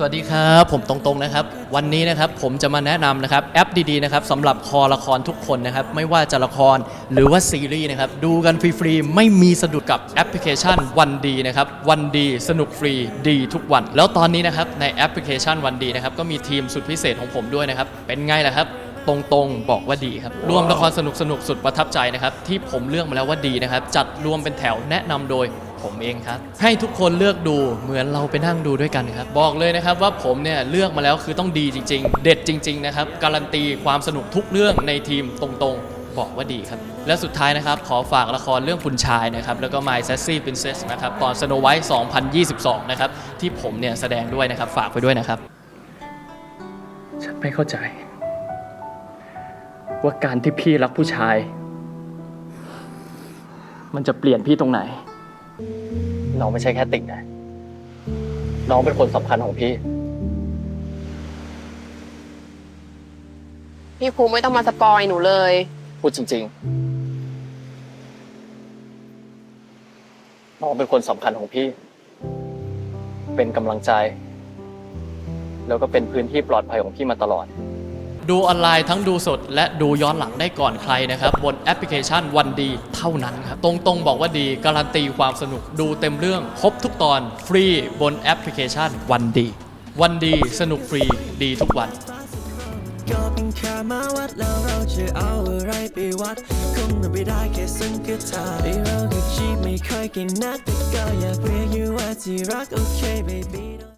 สวัสดีครับ ผมตรงๆนะครับ วันนี้นะครับผมจะมาแนะนำนะครับแอปดีๆนะครับสำหรับคอละครทุกคนนะครับ ไม่ว่าจะละครหรือว่าซีรีส์นะครับ ดูกันฟรีๆ ไม่มีสะดุดกับแอปพลิเคชันวันดีนะครับวันดีสนุกฟรีดีทุกวัน แล้วตอนนี้นะครับในแอปพลิเคชันวันดีนะครับก็มีทีมสุดพิเศษของผมด้วยนะครับ เป็นไงล่ะครับตรงๆ บอกว่าดีครับ รวมละครสนุกสนุกๆสุดประทับใจนะครับ ที่ผมเลือกมาแล้วว่าดีนะครับ จัดรวมเป็นแถวแนะนำโดย ผมเองครับ ให้ทุกคนเลือกดูเหมือนเราไปนั่งดูด้วยกันครับ บอกเลยนะครับว่าผมเนี่ยเลือกมาแล้วคือต้องดีจริง ๆ เด็ดจริง ๆ นะครับ การันตีความสนุกทุกเรื่องในทีมตรงๆ บอกว่าดีครับ และสุดท้ายนะครับ ขอฝากละครเรื่องคุณชายนะครับ แล้วก็ My Sassy Princess นะครับ ตอน Snow White 2022 นะครับ ที่ผมเนี่ยแสดงด้วยนะครับ ฝากไปด้วยนะครับ ฉันไม่เข้าใจ ว่าการที่พี่รักผู้ชาย มันจะเปลี่ยนพี่ตรงไหน น้องไม่ใช่แค่ติ่งนะ น้องเป็นคนสำคัญของพี่ พี่ภูมิไม่ต้องมาสปอยหนูเลย พูดจริง ๆ น้องเป็นคนสำคัญของพี่ เป็นกำลังใจ แล้วก็เป็นพื้นที่ปลอดภัยของพี่มาตลอด ดูออนไลน์ทั้งดูสด และดูย้อนหลังได้ก่อนใครนะครับ บนแอปพลิเคชันวันดีเท่านั้นครับ ตรงๆ บอกว่าดี การันตีความสนุกดูเต็มเรื่อง ครบทุกตอนฟรีบนแอปพลิเคชันวันดี วันดีสนุกฟรีดีทุกวันก็เป็นแค่มาวัดแล้วเราจะเอาอะไรไปวัดคงไม่ได้แค่ซึ่งกระทาไอเราก็จีบไม่ค่อยเก่งนักแต่ก็อยากเรียกอยู่ว่าที่รักโอเค baby